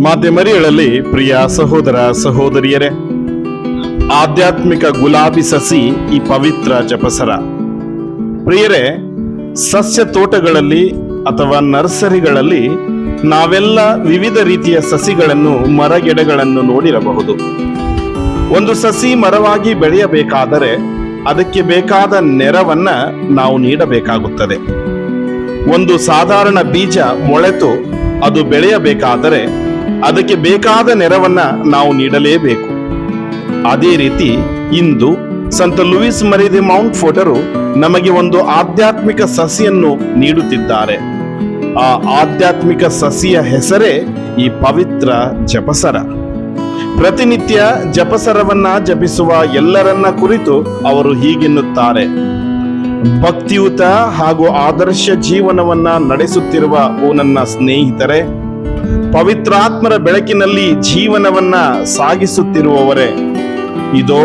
ಮಾಧ್ಯಮರಿಗಳಲ್ಲಿ ಪ್ರಿಯ ಸಹೋದರ ಸಹೋದರಿಯರೇ, ಆಧ್ಯಾತ್ಮಿಕ ಗುಲಾಬಿ ಸಸಿ ಈ ಪವಿತ್ರ ಜಪಸರ. ಪ್ರಿಯರೇ, ಸಸ್ಯ ತೋಟಗಳಲ್ಲಿ ಅಥವಾ ನರ್ಸರಿಗಳಲ್ಲಿ ನಾವೆಲ್ಲ ವಿವಿಧ ರೀತಿಯ ಸಸಿಗಳನ್ನು, ಮರಗಿಡಗಳನ್ನು ನೋಡಿರಬಹುದು. ಒಂದು ಸಸಿ ಮರವಾಗಿ ಬೆಳೆಯಬೇಕಾದರೆ ಅದಕ್ಕೆ ಬೇಕಾದ ನೆರವನ್ನ ನಾವು ನೀಡಬೇಕಾಗುತ್ತದೆ. ಒಂದು ಸಾಧಾರಣ ಬೀಜ ಮೊಳೆತು ಅದು ಬೆಳೆಯಬೇಕಾದರೆ ಅದಕ್ಕೆ ಬೇಕಾದ ನೆರವನ್ನ ನಾವು ನೀಡಲೇಬೇಕು. ಅದೇ ರೀತಿ ಇಂದು ಸಂತ ಲೂಯಿಸ್ ಮರಿದಿ ಮೌಂಟ್ ಫೋಟರು ನಮಗೆ ಒಂದು ಆಧ್ಯಾತ್ಮಿಕ ಸಸಿಯನ್ನು ನೀಡುತ್ತಿದ್ದಾರೆ. ಆ ಆಧ್ಯಾತ್ಮಿಕ ಸಸಿಯ ಹೆಸರೇ ಈ ಪವಿತ್ರ ಜಪಸರ. ಪ್ರತಿನಿತ್ಯ ಜಪಸರವನ್ನ ಜಪಿಸುವ ಎಲ್ಲರನ್ನ ಕುರಿತು ಅವರು ಹೀಗೆನ್ನುತ್ತಾರೆ. ಭಕ್ತಿಯುತ ಹಾಗೂ ಆದರ್ಶ ಜೀವನವನ್ನ ನಡೆಸುತ್ತಿರುವ ಓ ನನ್ನ ಸ್ನೇಹಿತರೆ ಪವಿತ್ರಾತ್ಮರ ಬೆಳಕಿನಲ್ಲಿ ಜೀವನವನ್ನ ಸಾಗಿಸುತ್ತಿರುವವರೇ, ಇದೋ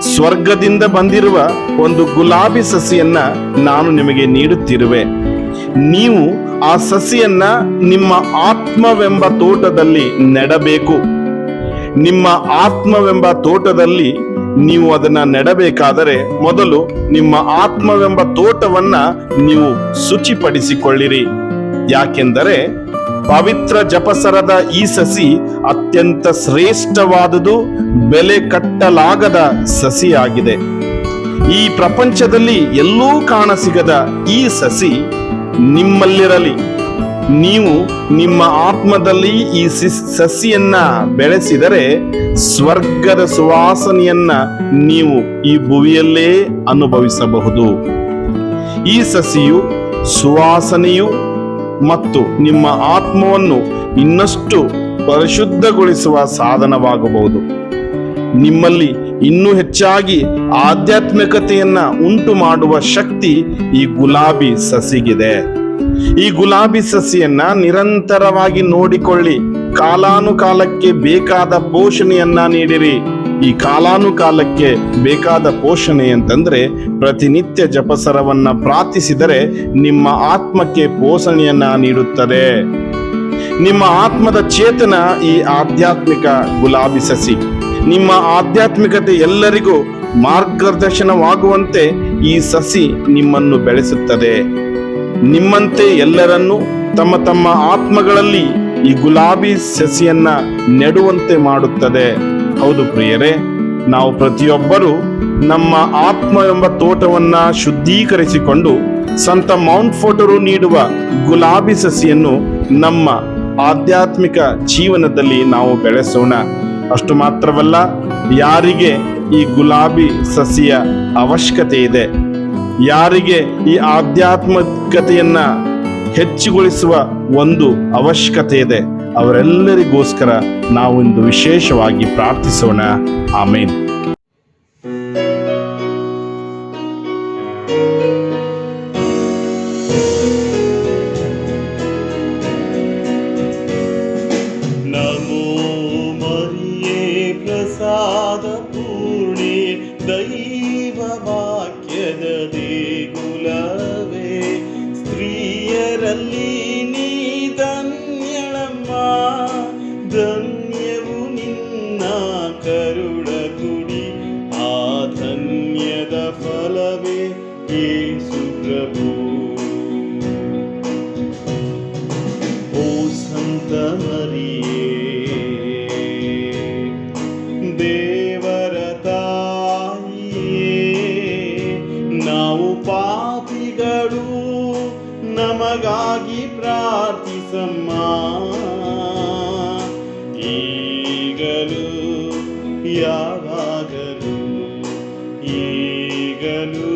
ಸ್ವರ್ಗದಿಂದ ಬಂದಿರುವ ಒಂದು ಗುಲಾಬಿ ಸಸಿಯನ್ನ ನಾನು ನಿಮಗೆ ನೀಡುತ್ತಿರುವೆ. ನೀವು ಆ ಸಸಿಯನ್ನ ನಿಮ್ಮ ಆತ್ಮವೆಂಬ ತೋಟದಲ್ಲಿ ನೆಡಬೇಕು. ನಿಮ್ಮ ಆತ್ಮವೆಂಬ ತೋಟದಲ್ಲಿ ನೀವು ಅದನ್ನ ನೆಡಬೇಕಾದರೆ ಮೊದಲು ನಿಮ್ಮ ಆತ್ಮವೆಂಬ ತೋಟವನ್ನ ನೀವು ಶುಚಿಪಡಿಸಿಕೊಳ್ಳಿರಿ. ಯಾಕೆಂದರೆ ಪವಿತ್ರ ಜಪಸರದ ಈ ಸಸಿ ಅತ್ಯಂತ ಶ್ರೇಷ್ಠವಾದುದು, ಬೆಲೆ ಕಟ್ಟಲಾಗದ ಸಸಿಯಾಗಿದೆ. ಈ ಪ್ರಪಂಚದಲ್ಲಿ ಎಲ್ಲೂ ಕಾಣಸಿಗದ ಈ ಸಸಿ ನಿಮ್ಮಲ್ಲಿರಲಿ. ನೀವು ನಿಮ್ಮ ಆತ್ಮದಲ್ಲಿ ಈ ಸಿಸ್- ಸಸಿಯನ್ನ ಬೆಳೆಸಿದರೆ ಸ್ವರ್ಗದ ಸುವಾಸನೆಯನ್ನ ನೀವು ಈ ಭುವಿಯಲ್ಲೇ ಅನುಭವಿಸಬಹುದು. ಈ ಸಸಿಯು ಸುವಾಸನೆಯು ಮತ್ತು ನಿಮ್ಮ ಆತ್ಮವನ್ನು ಇನ್ನಷ್ಟು ಪರಿಶುದ್ಧಗೊಳಿಸುವ ಸಾಧನವಾಗಬಹುದು. ನಿಮ್ಮಲ್ಲಿ ಇನ್ನೂ ಹೆಚ್ಚಾಗಿ ಆಧ್ಯಾತ್ಮಿಕತೆಯನ್ನ ಉಂಟು ಮಾಡುವ ಶಕ್ತಿ ಈ ಗುಲಾಬಿ ಸಸಿಗಿದೆ. ಈ ಗುಲಾಬಿ ಸಸಿಯನ್ನ ನಿರಂತರವಾಗಿ ನೋಡಿಕೊಳ್ಳಿ. ಕಾಲಾನುಕಾಲಕ್ಕೆ ಬೇಕಾದ ಪೋಷಣೆಯನ್ನ ನೀಡಿರಿ. ಈ ಕಾಲಾನುಕಾಲಕ್ಕೆ ಬೇಕಾದ ಪೋಷಣೆ ಅಂತಂದ್ರೆ ಪ್ರತಿನಿತ್ಯ ಜಪಸರವನ್ನ ಪ್ರಾರ್ಥಿಸಿದರೆ ನಿಮ್ಮ ಆತ್ಮಕ್ಕೆ ಪೋಷಣೆಯನ್ನ ನೀಡುತ್ತದೆ. ನಿಮ್ಮ ಆತ್ಮದ ಚೇತನ ಈ ಆಧ್ಯಾತ್ಮಿಕ ಗುಲಾಬಿ ಸಸಿ. ನಿಮ್ಮ ಆಧ್ಯಾತ್ಮಿಕತೆ ಎಲ್ಲರಿಗೂ ಮಾರ್ಗದರ್ಶನವಾಗುವಂತೆ ಈ ಸಸಿ ನಿಮ್ಮನ್ನು ಬೆಳೆಸುತ್ತದೆ. ನಿಮ್ಮಂತೆ ಎಲ್ಲರನ್ನೂ ತಮ್ಮ ತಮ್ಮ ಆತ್ಮಗಳಲ್ಲಿ ಈ ಗುಲಾಬಿ ಸಸಿಯನ್ನ ನೆಡುವಂತೆ ಮಾಡುತ್ತದೆ. ಹೌದು ಪ್ರಿಯರೇ, ನಾವು ಪ್ರತಿಯೊಬ್ಬರೂ ನಮ್ಮ ಆತ್ಮ ಎಂಬ ತೋಟವನ್ನ ಶುದ್ಧೀಕರಿಸಿಕೊಂಡು ಸಂತ ಮೌಂಟ್ ಫೋಟೋರು ನೀಡುವ ಗುಲಾಬಿ ಸಸಿಯನ್ನು ನಮ್ಮ ಆಧ್ಯಾತ್ಮಿಕ ಜೀವನದಲ್ಲಿ ನಾವು ಬೆಳೆಸೋಣ. ಅಷ್ಟು ಮಾತ್ರವಲ್ಲ, ಯಾರಿಗೆ ಈ ಗುಲಾಬಿ ಸಸಿಯ ಅವಶ್ಯಕತೆ ಇದೆ, ಯಾರಿಗೆ ಈ ಆಧ್ಯಾತ್ಮಿಕತೆಯನ್ನ ಹೆಚ್ಚುಗೊಳಿಸುವ ಒಂದು ಅವಶ್ಯಕತೆ ಇದೆ. ಅವರೆಲ್ಲರಿಗೋಸ್ಕರ ನಾವು ಇಂದು ವಿಶೇಷವಾಗಿ ಪ್ರಾರ್ಥಿಸೋಣ. ಆಮೇನ್. ಪ್ರಸಾದ ಪೂರ್ಣಿ ದೈವ ವಾಕ್ಯದ ಧನ್ಯವು ನಿನ್ನ ಕರುಣ ಕುಡಿ ಆ ಧನ್ಯದ ಫಲವೇ ಯೇಸು ಪ್ರಭು. ಓ ಸಂತ ನಾವು ಪಾಪಿಗಳು, ನಮಗಾಗಿ ಪ್ರಾರ್ಥಿಸಮ್ಮ. ಈಗಲೂ ಯಾವಾಗಲೂ ಈಗಲೂ